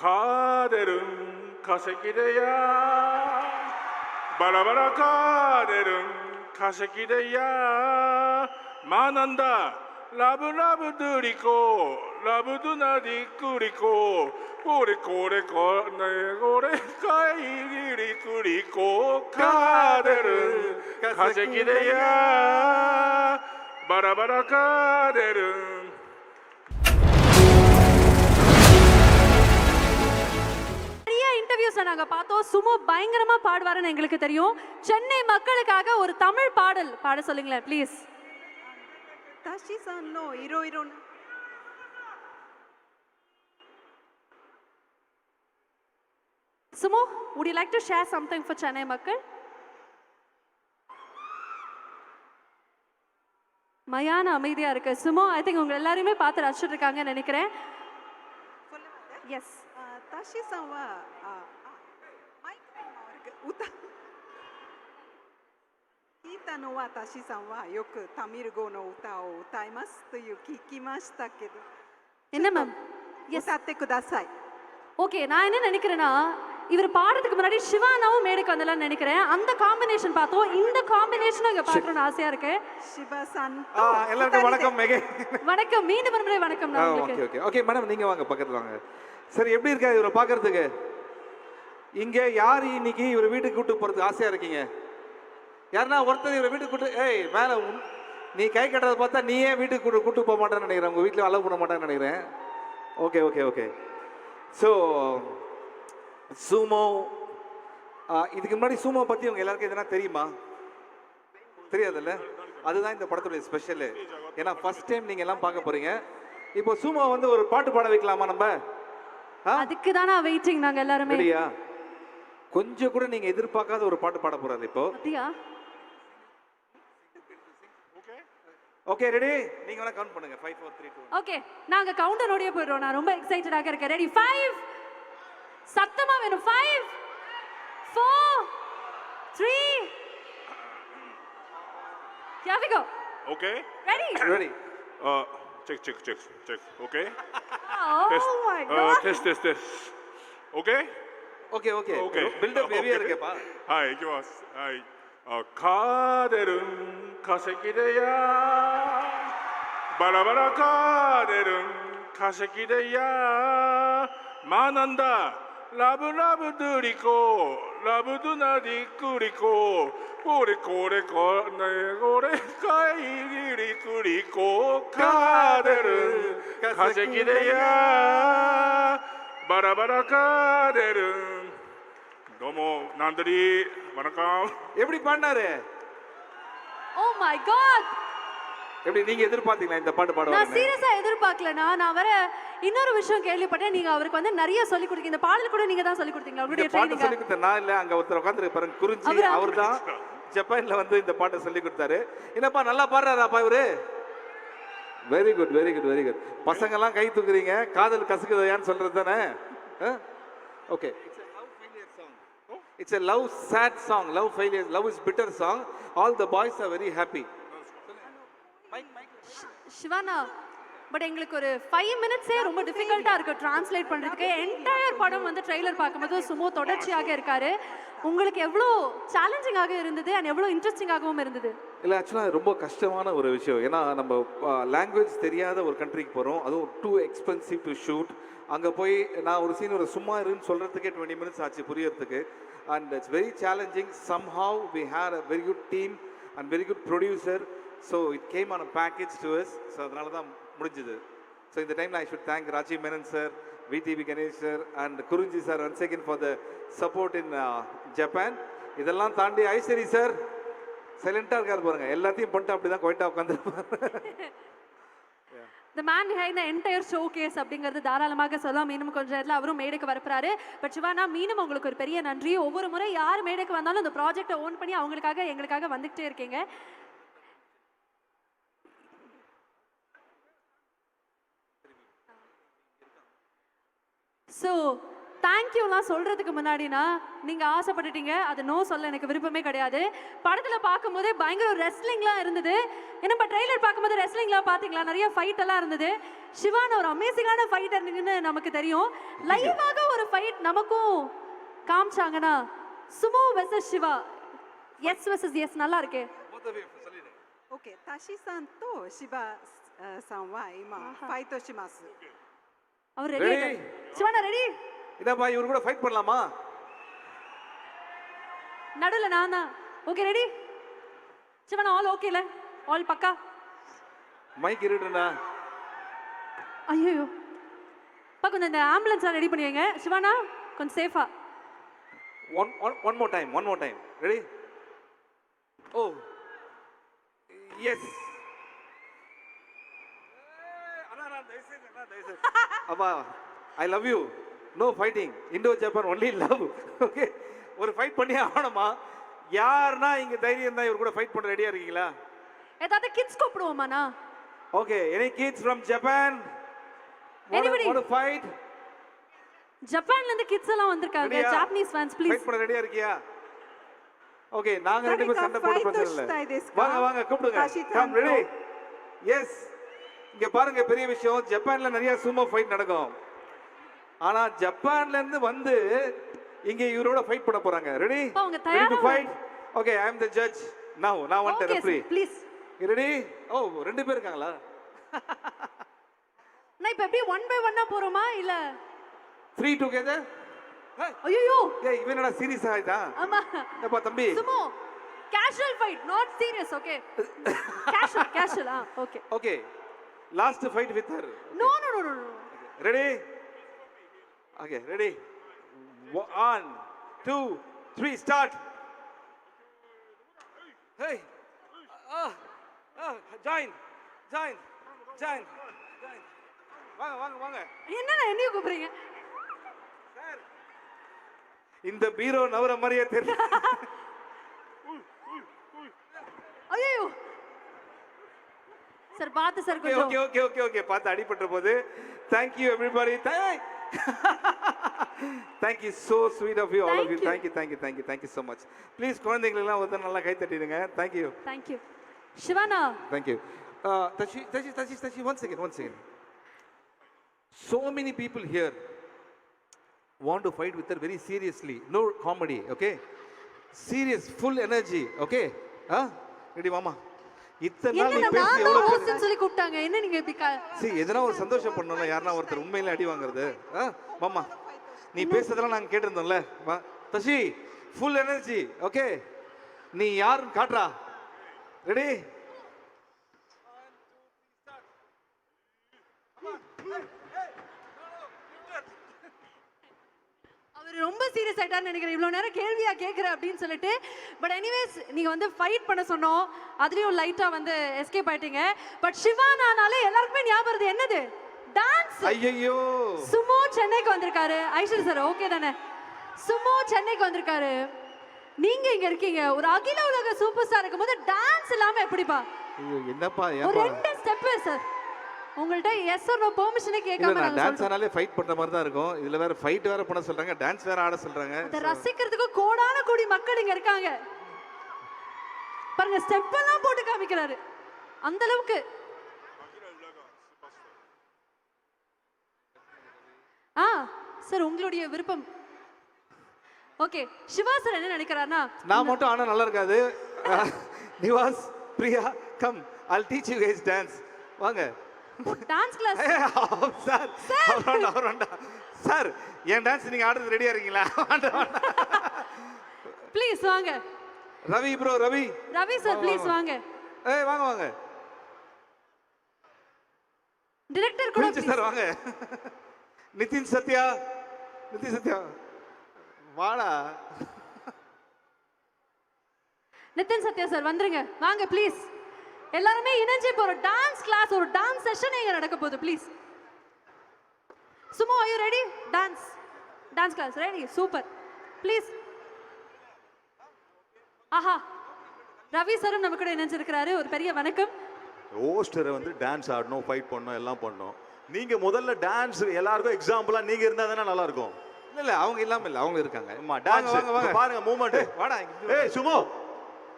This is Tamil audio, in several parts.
カーデルン化石でやバラバラカーデルン化石でや学んだラブラブドゥリコラブドゥナディクリコこれこれこれこれかいりくりこカーデルン化石でやバラバラカーデルン இன்டர்வியூஸை நாங்கள் பார்த்தோம். சுமு பயங்கரமாக பாடுவாருன்னு எங்களுக்கு தெரியும். சென்னை மக்களுக்காக ஒரு தமிழ் பாடல். பாட சொல்லுங்களேன் ப்ளீஸ் தாஷி சான்லோ ஹீரோ ஹீரோன்னு. Sumu would you like to share something for Chennai Makkal? மயான அமைதியாக இருக்கு. சுமோ ஐ திங்க் உங்கள் எல்லாரையுமே பார்த்து ரசிச்சுட்டு இருக்காங்கன்னு நினைக்கிறேன். タシさんはああマイクが悪く歌聞いたのはタシさんはよくタミル語の歌を歌いますという聞きましたけど என்ன மேம் எஸ் 歌ってください ஓகே நான் என்ன நினைக்கிறேன்னா இவர் பாடுறதுக்கு முன்னாடி சிவானாவும் மேடைக்கு வந்தலாம்னு நினைக்கிறேன் அந்த காம்பினேஷன் பார்த்தோம் இந்த காம்பினேஷனும் இங்க பார்க்கணும்னு ஆசையா இருக்கு 芝さん ஆ と எல்லாருக்கும் 二人 வணக்கம் で மெகே வணக்கம் மீண்டும் ஒரு முறை வணக்கம் நான் ஓகே உங்களுக்கு ஓகே ஓகே மேடம் நீங்க வாங்க பக்கத்துல வாங்க சரி எப்படி இருக்கா இவரை பார்க்கறதுக்கு? இங்கே யார் இன்னைக்கு இவரை வீட்டுக்கு கூட்டு போறதுக்கு ஆசையா இருக்கீங்க? யாருன்னா ஒருத்தர் இவரை வீட்டுக்கு கூட்டு ஏய் மேல நீ கை கட்டுறத பார்த்தா நீயே வீட்டுக்கு கூட்டு கூட்டு போக மாட்டேன்னு நினைக்கிறேன். உங்க வீட்டில் அலோவ் பண்ண மாட்டேன்னு நினைக்கிறேன். Okay okay okay so Sumo இதுக்கு முன்னாடி சூமோ பத்தி உங்க எல்லாருக்கும் எதனா தெரியுமா? தெரியாதுல்ல? அதுதான் இந்த படத்துடைய ஸ்பெஷலு ஏன்னா ஃபர்ஸ்ட் டைம் நீங்க எல்லாம் பார்க்க போறீங்க. இப்போ சூமோ வந்து ஒரு பாட்டு பாட வைக்கலாமா நம்ம? அதுக்கு தானா வெயிட்டிங் நாங்க எல்லாருமே? ரெடியா கொஞ்சம் கூட நீங்க எதிர்பார்க்காத ஒரு பாட்டு பாட போறாரு இப்போ. அப்படியா? ஓகே ரெடி நீங்க வேணா கவுண்ட் பண்ணுங்க. Five four three two okay நாங்க கவுண்டரோடய போயிடுறோம். நான் ரொம்ப எக்ஸைட்டடாக இருக்கேன். ரெடி ஃபைவ் சத்தமா வேணும். Five four three Here we go. Okay? Ready? Ready Uh, Check, check, check, check. Okay? oh my god. Uh, test, test, test. Okay? Okay, okay. okay. Build up area はい、行きます。はい。あカーデルン化石でやバラバラカーデルン化石でや学んだラブラブドゥリコ。ラブドゥナクリコこれこれこれこれかいりくりこかでる化石でやバラバラかでるどうもなんドリー வணக்கம் எப்படி எப்படி நீங்க எதிர்பார்த்தீங்களா இந்த பாட்டு நான் பாடுவாங்க சீரியஸா எதிர்பார்க்கலனா நான் வர இன்னொரு விஷயம் கேள்விப்பட்டேன். நீங்க அவருக்கு வந்து நிறைய சொல்லி கொடுத்தீங்க இந்த பாடல் கூட நீங்க தான் சொல்லி கொடுத்தீங்களா? இந்த உங்களுடைய பாட்டு சொல்லி ட்ரைனிங் கொடுத்த நான் இல்ல அங்க ஒருத்தர் உட்காந்துருக்கு பாருங்க குறிஞ்சி அவரா? தான் ஜப்பான்ல வந்து இந்த பாட்டை சொல்லி கொடுத்தாரு. என்னப்பா நல்லா பாடுறாராப்பா இவரு? Very good very good very good பசங்க எல்லாம் கை தூக்குறீங்க காதல் கசக்குதையான்னு சொல்றது தானே? Okay it's a love sad song love failure love is bitter song all the boys are very happy Siwana but எங்களுக்கு ஒரு ஃபைவ் மினிட்ஸே ரொம்ப டிஃபிகல்ட்டா இருக்கு டிரான்ஸ்லேட் பண்றதுக்கு. என்டையர் படம் வந்து ட்ரெய்லர் பார்க்கும்போது சுமோ தொடர்ச்சியாக இருக்காரு. உங்களுக்கு எவ்வளோ சேலஞ்சிங்காக இருந்தது அண்ட் எவ்வளோ இன்ட்ரெஸ்டிங்காகவும் இருந்தது? இல்லை ஆக்சுவலாக ரொம்ப கஷ்டமான ஒரு விஷயம். ஏன்னா நம்ம லாங்குவேஜ் தெரியாத ஒரு கண்ட்ரிக்கு போகிறோம் அதுவும் டூ எக்ஸ்பென்சிவ் டு ஷூட் அங்கே போய் நான் ஒரு சீன் ஒரு சும்மா இருன்னு சொல்கிறதுக்கே டுவெண்ட்டி மினிட்ஸ் ஆச்சு புரியறதுக்கு. And it's very challenging somehow we have a very good team and very good producer so it came on a package too so அதனால தான் முடிஞ்சுது. ஸோ இந்த டைமில் I should thank Rajiv Menon sir VTV Ganesh sir and Kurinji sir once again for the support in Japan இதெல்லாம் தாண்டி ஐஸ்வரி சார் சைலண்டாக இருக்காது பாருங்க. எல்லாத்தையும் பண்ணிட்டு அப்படி தான் கொயிட்டா உட்காந்துருப்பாரு. The man hand the entire show case அப்படிங்கிறது தாராளமாக சொல்லலாம். மீனும் கொஞ்சம் நேரத்தில் அவரும் மேடைக்கு வரப்போறாரு. பட் சிவானா மீனும் உங்களுக்கு ஒரு பெரிய நன்றி ஒவ்வொரு முறை யார் மேடைக்கு வந்தாலும் அந்த ப்ராஜெக்டை ஓன் பண்ணி அவங்களுக்காக எங்களுக்காக வந்துகிட்டே இருக்கீங்க. ஸோ தேங்க்யூலாம் சொல்கிறதுக்கு முன்னாடினா நீங்கள் ஆசைப்பட்டுட்டீங்க. அது நோ சொல்ல எனக்கு விருப்பமே கிடையாது. படத்தில் பார்க்கும்போதே பயங்கர ரெஸ்லிங்லாம் இருந்தது. நம்ம ட்ரெய்லர் பார்க்கும்போது ரெஸ்லிங்லாம் பார்த்தீங்களா? நிறைய ஃபைட்டெல்லாம் இருந்தது. சிவான் ஒரு அமேசிங்கான ஃபைட்டர்னு நமக்கு தெரியும். லைவாக ஒரு ஃபைட் நமக்கும் காமிச்சாங்கன்னா Sumo versus Shiva. S versus S நல்லா இருக்கு. ஓகே தாஷி சாந்தோ சிவா சான் வா இமா ஃபைட் தோஷிமாசு அவர் ரெடி சிவானா ரெடி என்னப்பா இவர் கூட ஃபைட் பண்ணலாமா? நடுவில் நான் தான். ஓகே ரெடி சிவனா ஆல் ஓகேல ஆல் பக்கா? மைக் இருட்டுண்ணா ஐயோ பா கொஞ்சம் இந்த ஆம்புலன்ஸாக ரெடி பண்ணி வைங்க. சிவானா கொஞ்சம் சேஃபா one one one more time one more time ready oh yes அப்பா. I love you no fighting Indo Japan only love okay ஒரு ஃபைட் பண்ணி ஆகணுமா? யாருன்னா இங்க தைரியம் தான் இவர் கூட ஃபைட் பண்ண ரெடியா இருக்கீங்களா? ஏதாவது kids கூப்பிடுவோமாண்ணா? Okay any kids from Japan anybody ஒரு ஃபைட் ஜப்பான்ல இருந்து கிட்ஸ் எல்லாம் வந்திருக்காங்க. ஜாப்பனீஸ் ஃபேன்ஸ் ப்ளீஸ் ஃபைட் பண்ண ரெடியா இருக்கியா? ஓகே நாங்க ரெண்டு பேரும் சண்டை போட பிரச்சனை இல்ல. வாங்க வாங்க கூப்பிடுங்க. கம் ரெடி எஸ் இங்க பாருங்க பெரிய விஷயம். ஜப்பான்ல நிறைய சுமோ ஃபைட் நடக்கும். ஆனா ஜப்பான்ல இருந்து வந்து இங்க இவரோட ஃபைட் பண்ண போறாங்க. Ready ready to fight okay I am the judge now நான் வந்து okay referee please ready oh ரெண்டு பேர் இருக்காங்களா? நான் இப்போ எப்படி ஒன் பை ஒன்னா போறோமா இல்ல? த்ரீ டுகெதர் ஐயோ ஏய் இவன் என்னடா சீரியஸ் ஆயிட்டா ஆமா. ஏப்பா தம்பி? Sumo casual fight not serious okay casual casual ah okay okay last fight with her no no no no Ready? Okay, ready? One, two, three, start. Hey! Ah, ah, join, join, join, join. வாங்க வாங்க வாங்க என்னண்ணா என்னைய கூப்பிடுறீங்க இந்த பீரோ நவர மாதிரியே தெரியல ஐயோ சார் பார்த்து sir okay okay okay okay okay பார்த்து அடிபட்ட போது thank you everybody thank you so sweet of you all of you Thank you. Thank you thank you thank you thank you so much please குழந்தைங்களெல்லாம் வந்து நல்லா கை தட்டிடுங்க தேங்க் யூ தேங்க் யூ சிவானா Thank you. Uh, Tashi, Tashi, Tashi, Tashi, one second, one second. So many people here want to fight with her very seriously. No comedy, okay? Serious, full energy, okay? Huh? Ready, mama? இத்தனை நாள் நீ என்ன பேசி சொல்லி கூப்பிட்டாங்க. என்ன நீங்க இப்படி சி எதனா ஒரு சந்தோஷம் பண்ணணும்ல? யாருன்னா ஒருத்தர் உண்மையில அடி வாங்குறது. மாமா நீ பேசுறதெல்லாம் நாங்க கேட்டிருந்தோம்ல. தஷி ஃபுல் எனர்ஜி ஓகே நீ யாருன்னு காட்டுறா. ரெடி ரொம்ப சீரியஸ் ஆயிட்டாருன்னு நினைக்கிறேன். இவ்வளவு நேரம் கேள்வியா கேட்குற அப்படின்னு சொல்லிட்டு. பட் எனிவேஸ் நீங்க வந்து ஃபைட் பண்ண சொன்னோம். அதுலயும் லைட்டா வந்து எஸ்கேப் ஆயிட்டீங்க. பட் சிவானானாலே எல்லாருக்குமே ஞாபகம் வருது. என்னது? டான்ஸ் ஐயையோ. சுமோ சென்னைக்கு வந்திருக்காரு. ஐஸ்வர்யா சார் ஓகே தானே? சுமோ சென்னைக்கு வந்திருக்காரு. நீங்க இங்க இருக்கீங்க. ஒரு அகில உலக சூப்பர் ஸ்டார் இருக்கும்போது டான்ஸ் இல்லாம எப்படிப்பா? ஐயோ என்னப்பா ஒரு ரெண்டு ஸ்டெப் சார் உங்கள்ட்ட எஸ் ஆர் நோ பெர்மிஷனே கேட்காம நான் டான்ஸ் ஆனாலே ஃபைட் பண்ற மாதிரி தான் இருக்கும். இதுல வேற ஃபைட் வேற பண்ண சொல்றாங்க டான்ஸ் வேற ஆட சொல்றாங்க. அதை ரசிக்கிறதுக்கு கோடான கோடி மக்கள் இங்க இருக்காங்க. பாருங்க ஸ்டெப் எல்லாம் போட்டு காமிக்கிறாரு. அந்த அளவுக்கு. ஆ சார் உங்களுடைய விருப்பம். ஓகே சிவா சார் என்ன நினைக்கிறாருன்னா நான் மட்டும் ஆனா நல்லா இருக்காது. Nivas Priya come I'll teach you guys dance வாங்க. டான்ஸ் கிளாஸ் சார் அவரோண்டா அவரோண்டா சார் என் டான்ஸ் நீங்க ஆடுறது ரெடியா இருக்கீங்களா. ப்ளீஸ் வாங்க. Ravi bro Ravi. Ravi sir please வாங்க. ஏய் வாங்க வாங்க. டிரெக்டர் கூட குளிச்சு சார் வாங்க. நிதின் சத்யா. நிதின் சத்யா. வாடா. நிதின் சத்யா சார் வந்துருங்க. வாங்க ப்ளீஸ் எல்லாருமே இணைஞ்சு இப்போ ஒரு டான்ஸ் கிளாஸ் ஒரு டான்ஸ் செஷன் இங்க நடக்க போகுது ப்ளீஸ் சும்மா ஐயோ ready dance dance class ready super please ஆஹா. ரவி சாரும் நம்ம கூட இணைஞ்சிருக்கிறாரு. ஒரு பெரிய வணக்கம். ஹோஸ்டரை வந்து டான்ஸ் ஆடணும் ஃபைட் பண்ணணும் எல்லாம் பண்ணணும். நீங்க முதல்ல டான்ஸ் எல்லாருக்கும் எக்ஸாம்பிளா நீங்க இருந்தா தானே நல்லா இருக்கும் இல்ல இல்ல அவங்க இல்லாம இல்ல அவங்க இருக்காங்க. ஆமா டான்ஸ் பாருங்க மூவ்மெண்ட் ஏய், வாடா ஏய் Sumo.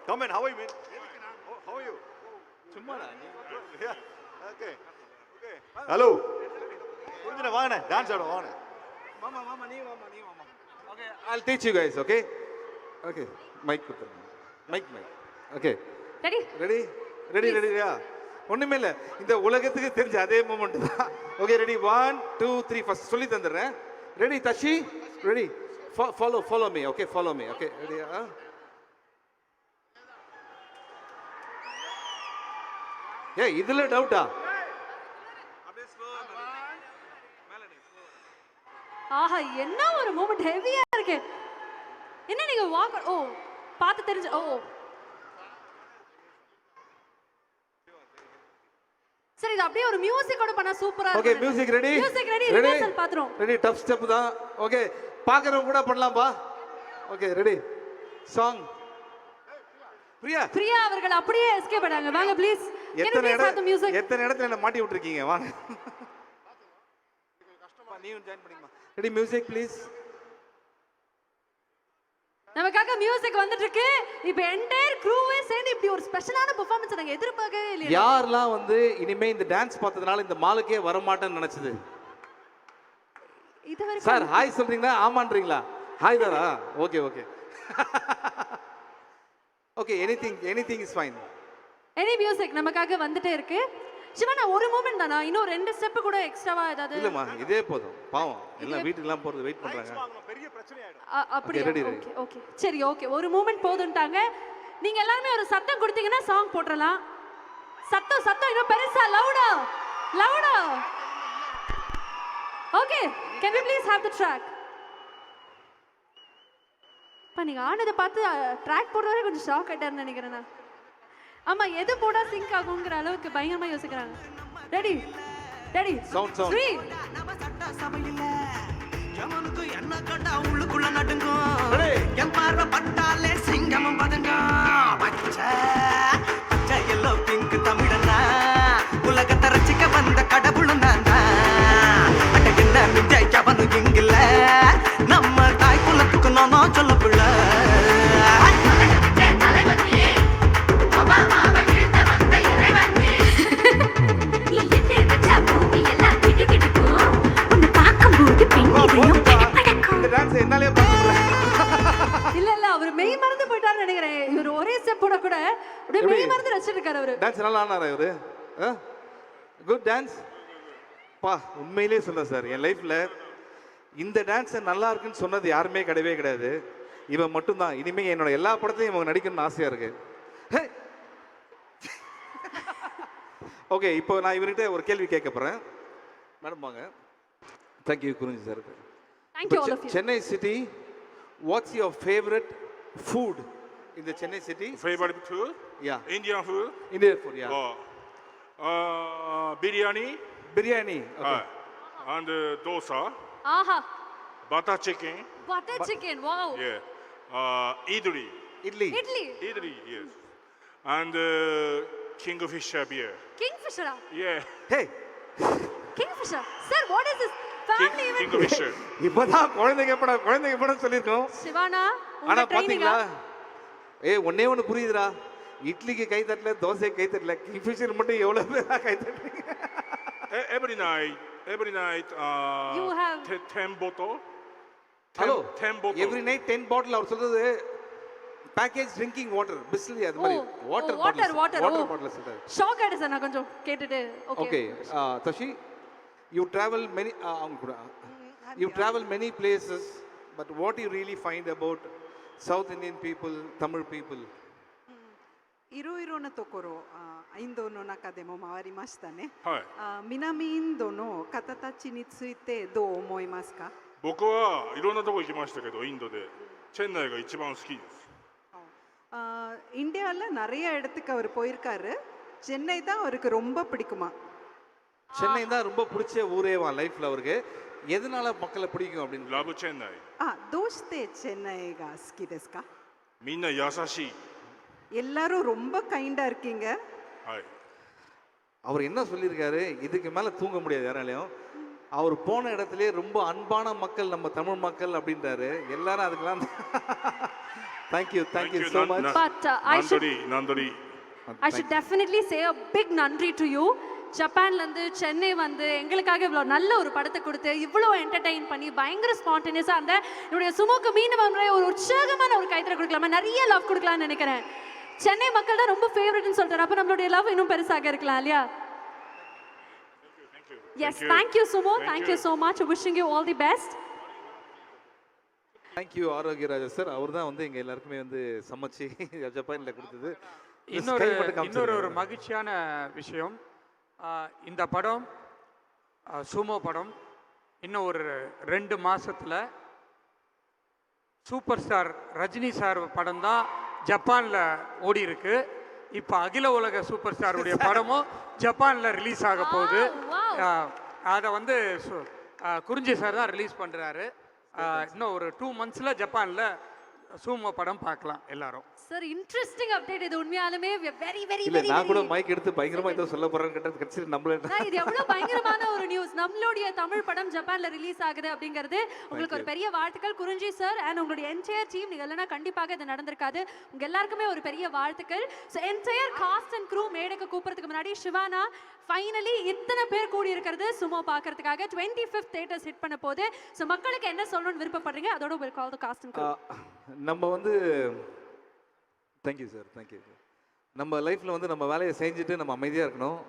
Come in how are you man how are you சும்மாடா நீ ஓகே ஓகே ஹலோ புரிஞ்சுன வாங்கண்ணே டான்ஸ் ஆடும் வாங்கண்ணே மாமா மாமா நீ மாமா நீ மாமா okay I'll teach you guys okay? Okay. Mic கொடுத்துருங்க. Mic mic okay ready ready ready ரெடியா ஒண்ணுமே இல்ல. இந்த உலகத்துக்கு தெரிஞ்ச அதே மூமெண்ட் தான். Okay ready one two three first சொல்லி தந்துடுறேன். Ready தஷி ready follow follow me okay follow me okay ரெடியா ஏ இதுல டவுட்டா ஆஹா என்ன ஒரு மூமெண்ட் ஹெவியா இருக்கு. என்ன நீங்க வாக் ஓ பார்த்து தெரிஞ்சு ஓ சரி இது அப்படியே ஒரு மியூசிக்கோட பண்ணா சூப்பரா okay music ready music ready ready rehearsal பாத்துறோம் ready tough step தான். ஓகே பார்க்கறவங்க கூட பண்ணலாம்பா okay ready song Priya. Priya அவர்கள் அப்படியே எஸ்கேப் பண்ணாங்க வாங்க ப்ளீஸ் எத்தனை இடம் மியூசிக் எத்தனை இடத்துல என்ன மாட்டி விட்டுருக்கீங்க? வாங்க. நீயும் ஜாயின் பண்ணிக்கமா ரெடி மியூசிக் ப்ளீஸ் நமக்காக மியூசிக் வந்துட்டு இருக்கு இப்போ என்டையர் க்ரூவே சேர்ந்து இப்படி ஒரு ஸ்பெஷலான பெர்ஃபார்மன்ஸ் நாங்க எதிர்பார்க்கவே இல்லையா. யாரெல்லாம் வந்து இனிமே இந்த டான்ஸ் பார்த்ததுனால இந்த மாலுக்கே வர மாட்டேன்னு நினைச்சது? இது வரைக்கும் சார் ஹாய் சொல்றீங்களா? ஆமான்றீங்களா? Hi Tara. Okay okay okay anything anything is fine any music நமக்காக வந்துட்டே இருக்கு? சிவனா ஒரு மூமெண்ட் தானா? இன்னும் ரெண்டு ஸ்டெப் கூட எக்ஸ்ட்ராவா ஏதாவது? இல்லைம்மா இதே போதும். பாவம். எல்லாம் வீட்டுக்கெல்லாம் போகிறது வெயிட் பண்ணுறாங்க பெரிய பிரச்சனை ஆயிடும் அ- அப்படியா? ready, ready. ஓகே ஓகே சரி ஓகே ஒரு மூமெண்ட் போதுன்ட்டாங்க. நீங்க எல்லாருமே ஒரு சத்தம் கொடுத்தீங்கன்னா சாங் போட்டுறலாம். சத்தம் சத்தம். இன்னும் பெருசா லவுடா லவுடா okay can we please have the track இப்போ நீங்கள் ஆனதை பார்த்து ட்ராக் போடுறவரை கொஞ்சம் ஷாக் ஆகிட்டாருன்னு நினைக்கிறேன் நான். ஆமாம் எது போடா சிங்க் ஆகுங்கிற அளவுக்கு பயங்கரமாக யோசிக்கிறாங்க. Ready ready Sound, sound. Three நம்ம சட்ட சபையில எவனுக்கு என்ன கண்டா உள்ளுக்குள்ள நடுங்கும் என் பார்வை பட்டாலே சிங்கமும் பதுங்கும் பச்சை பச்சை எல்லோ பிங்க் தமிழனா. உலகத்தை ரசிக்க வந்த கடவுளும் நான் தான். அட என்ன மிஞ்ச எவனு இங்கில்ல ஆனாரா இவரு? குட் டான்ஸ் பா உண்மையிலே சொல்றேன் சார். என் லைஃப்ல இந்த டான்ஸ் நல்லா இருக்குன்னு சொன்னது யாருமே கிடையவே கிடையாது. இவன் மட்டும்தான். இனிமே என்னோட எல்லா படத்தையும் இவங்க நடிக்கணும்னு ஆசையா இருக்கு. ஓகே இப்போ நான் இவர்கிட்ட ஒரு கேள்வி கேட்க போறேன். மேடம் வாங்க. Thank you Kurinji sir Chennai city what's your favourite food இந்த Chennai city Favorite food? Yeah Indian food? Indian food yeah Oh. Uh, biryani? Biryani okay uh, and uh, dosa, ஆஹா butter chicken, butter chicken wow yeah, uh, idli, idli idli idli, yes, and uh, kingfisher beer, கிங் ஃபிஷரா yeah, hey Kingfisher sir what is this king, event kingfisher. இப்பதான் குழந்தைங்க பட குழந்தைங்க படம் சொல்லியிருக்கோம். சிவானா ஆனா பாத்தீங்களா? ஏ ஒன்னே ஒண்ணு புரியுதுடா. இட்லிக்கு கை தட்டல தோசைக்கு கை தட்டல. கிங்ஃபிஷர் மட்டும் எவ்வளவு பேரா கை தட்டுறீங்க? Night, every night, uh, You have- ten bottle, hello ten bottle. Every night ten bottle அவர் சொல்றது பேக்கேஜ் ட்ரிங்கிங் வாட்டர் பிஸ்லரி அது மாதிரி. ஓ, water oh, water, water, water. Bottle சொல்றாரு. ஷாக் ஆயிடு சார் நான் கொஞ்சம் கேட்டுட்டு. ஓகே ஓகே தஷி யூ ட்ராவல் மெனி அவங்க கூட you travel many places but what you really find about south Indian people Tamil people いろいろなところあインドの中でも回りましたねはい。あ南インドの方たちについてどう思いますか僕はいろんなとこ行きましたけど、インドでチェンナイが一番好きです。 இந்தியாவில் நிறைய இடத்துக்கு அவர் போயிருக்காரு சென்னை தான் அவருக்கு ரொம்ப பிடிக்குமா சென்னை தான் ரொம்ப பிடிச்ச ஊரேவா லைஃப்ல அவருக்கு எதனால மக்களை பிடிக்கும் அப்படின்னு ラブチェンナイ。あどうしてチェンナイが好きですかみんな優しい。 எல்லாரும் ரொம்ப கைண்டா இருக்கீங்க はい。 அவர் என்ன சொல்லியிருக்காரு இதுக்கு மேல தூங்க முடியாது யாராலையும் அவர் போன இடத்துலயே ரொம்ப அன்பான மக்கள் நம்ம தமிழ் மக்கள் அப்படின்றாரு எல்லாரும் அதுக்கெல்லாம் thank you thank you so much But, uh, I should- ナンドリー、ナンドリー。 I should definitely say a big nandri to you. ஜப்பான்லேருந்து சென்னை வந்து எங்களுக்காக இவ்வளோ நல்ல ஒரு படத்தை கொடுத்து இவ்வளோ என்டர்டெயின் பண்ணி பயங்கர ஸ்பான்டேனியஸாக அந்த என்னுடைய சுமுக்கு மீண்டும் ஒரு உற்சாகமான ஒரு கைத்தறை கொடுக்கலாமா? நிறைய லவ் கொடுக்கலாம்னு நினைக்கிறேன். சென்னை மக்கள் தான் ரொம்ப ஃபேவரட்னு சொல்றாரு. அப்போ நம்மளுடைய லவ் இன்னும் பெருசாக இருக்கலாம் இல்லையா? Yes thank you Sumo thank you so much wishing you all the best thank you Arokiaraja sir அவர் தான் வந்து எங்கள் எல்லாருக்குமே வந்து சமைச்சு ஜப்பானில் கொடுத்தது. இன்னொரு இன்னொரு ஒரு. மகிழ்ச்சியான விஷயம். இந்த படம் சூமோ படம் இன்னும் ஒரு ரெண்டு மாசத்துல சூப்பர் ஸ்டார் ரஜினி சார் படம் தான் ஜப்பானில் ஓடி இருக்கு. இப்போ அகில உலக சூப்பர் ஸ்டாருடைய படமும் ஜப்பானில் ரிலீஸ் ஆக போகுது. அதை வந்து குறிஞ்சி சார் தான் ரிலீஸ் பண்ணுறாரு இன்னும் ஒரு டூ மந்த்ஸில் ஜப்பானில் சூமோ படம் பார்க்கலாம் எல்லாரும். சார் இன்ட்ரெஸ்டிங் அப்டேட் இது உண்மையாலுமே. வெரி வெரி இல்ல நான் கூட மைக் எடுத்து பயங்கரமா ஏதோ சொல்ல போறேன்னு கேட்டது கடைசியில் நம்மள சார், இது எவ்வளவு பயங்கரமான ஒரு நியூஸ் நம்மளுடைய தமிழ் படம் ஜப்பான்ல ரிலீஸ் ஆகுது அப்படிங்கிறது உங்களுக்கு ஒரு பெரிய வாழ்த்துக்கள். குறிஞ்சி சார் அண்ட் உங்களுடைய என்டையர் டீம் நீங்க இல்லைன்னா கண்டிப்பாக இது நடந்திருக்காது. உங்க எல்லாருக்குமே ஒரு பெரிய வாழ்த்துக்கள். So entire cast and crew மேடைக்கு கூப்பிடுறதுக்கு முன்னாடி சிவானா ஃபைனலி இத்தனை பேர் கூடி இருக்கிறது சும்மா பார்க்கறதுக்காக டுவெண்ட்டி ஃபிஃப்த் தேட்டர்ஸ் ஹிட் பண்ண போது. ஸோ மக்களுக்கு என்ன சொல்லணும்னு விருப்பப்படுறீங்க? அதோட ஒரு கால் த காஸ்ட் நம்ம வந்து தேங்க்யூ சார் தேங்க்யூ நம்ம லைஃப்பில் வந்து நம்ம வேலையை செஞ்சுட்டு நம்ம அமைதியாக இருக்கணும்.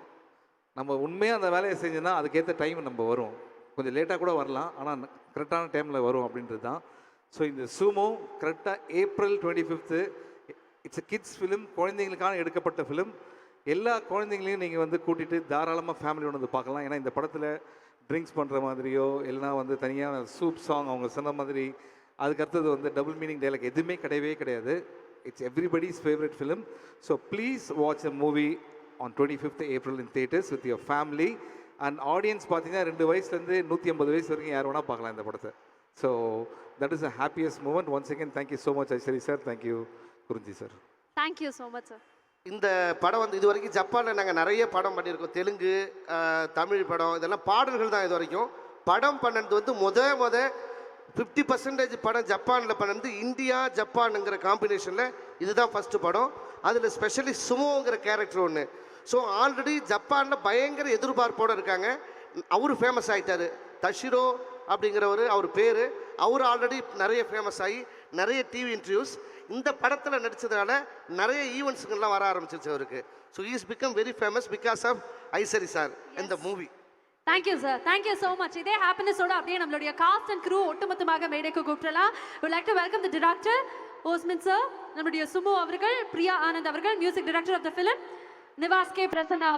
நம்ம உண்மையாக அந்த வேலையை செஞ்சோன்னா அதுக்கேற்ற டைம் நம்ம வரும். கொஞ்சம் லேட்டாக கூட வரலாம் ஆனால் கரெக்டான டைமில் வரும் அப்படின்றது தான். ஸோ இந்த சூமோ கரெக்டாக April twenty fifth it's kids film குழந்தைங்களுக்கான எடுக்கப்பட்ட ஃபிலிம் எல்லா குழந்தைங்களையும் நீங்கள் வந்து கூட்டிகிட்டு தாராளமாக ஃபேமிலியோட வந்து பார்க்கலாம். ஏன்னா இந்த படத்தில் ட்ரிங்க்ஸ் பண்ணுற மாதிரியோ இல்லைனா வந்து தனியான சூப் சாங் அவங்க சொன்ன மாதிரி அதுக்கு அடுத்தது வந்து டபுள் மீனிங் டைலாக் எதுவுமே கிடையவே கிடையாது. It's everybody's favourite film so please watch a movie on twenty fifth April in theatres with your family and audience பார்த்தீங்கன்னா ரெண்டு வயசுலேருந்து நூற்றி ஐம்பது வயசு வரைக்கும் யார் வேணால் பார்க்கலாம் இந்த படத்தை. So that is a happiest moment once again thank you so much Aishwari sir thank you Kurinji sir thank you so much sir இந்த படம் வந்து இது வரைக்கும் ஜப்பானில் நாங்கள் நிறைய படம் பண்ணியிருக்கோம். தெலுங்கு தமிழ் படம் இதெல்லாம் பாடல்கள் தான் இது வரைக்கும். படம் பண்ணது வந்து முத முத ஃபிஃப்டி பர்சன்டேஜ் படம் ஜப்பானில் பண்ணது இந்தியா ஜப்பானுங்கிற காம்பினேஷனில் இதுதான் ஃபஸ்ட்டு படம். அதில் ஸ்பெஷலி சுமோங்கிற கேரக்டர் ஒன்று ஸோ ஆல்ரெடி ஜப்பானில் பயங்கர எதிர்பார்ப்போடு இருக்காங்க. அவர் ஃபேமஸ் ஆகிட்டார் தஷிரோ அப்படிங்கிறவர் அவர் பேர். அவர் ஆல்ரெடி நிறைய ஃபேமஸ் ஆகி நிறைய டிவி இன்டர்வியூஸ் இந்த படத்தில் நடித்ததுனால நிறைய ஈவெண்ட்ஸுங்கெல்லாம் வர ஆரம்பிச்சிருச்சு அவருக்கு. So is become very famous because of Ishari sir இந்த movie thank you sir thank you so much இதே ஹாப்பினஸோட அப்படியே நம்மளுடைய காஸ்ட் அண்ட் க்ரூ ஒட்டுமொத்தமாக மேடைக்கு கூப்பிடலாம். Like to welcome the director ஓஸ்மின் சார் நம்மளுடைய சுமு அவர்கள் பிரியா ஆனந்த் அவர்கள் music director of the film Nivas K Prasanna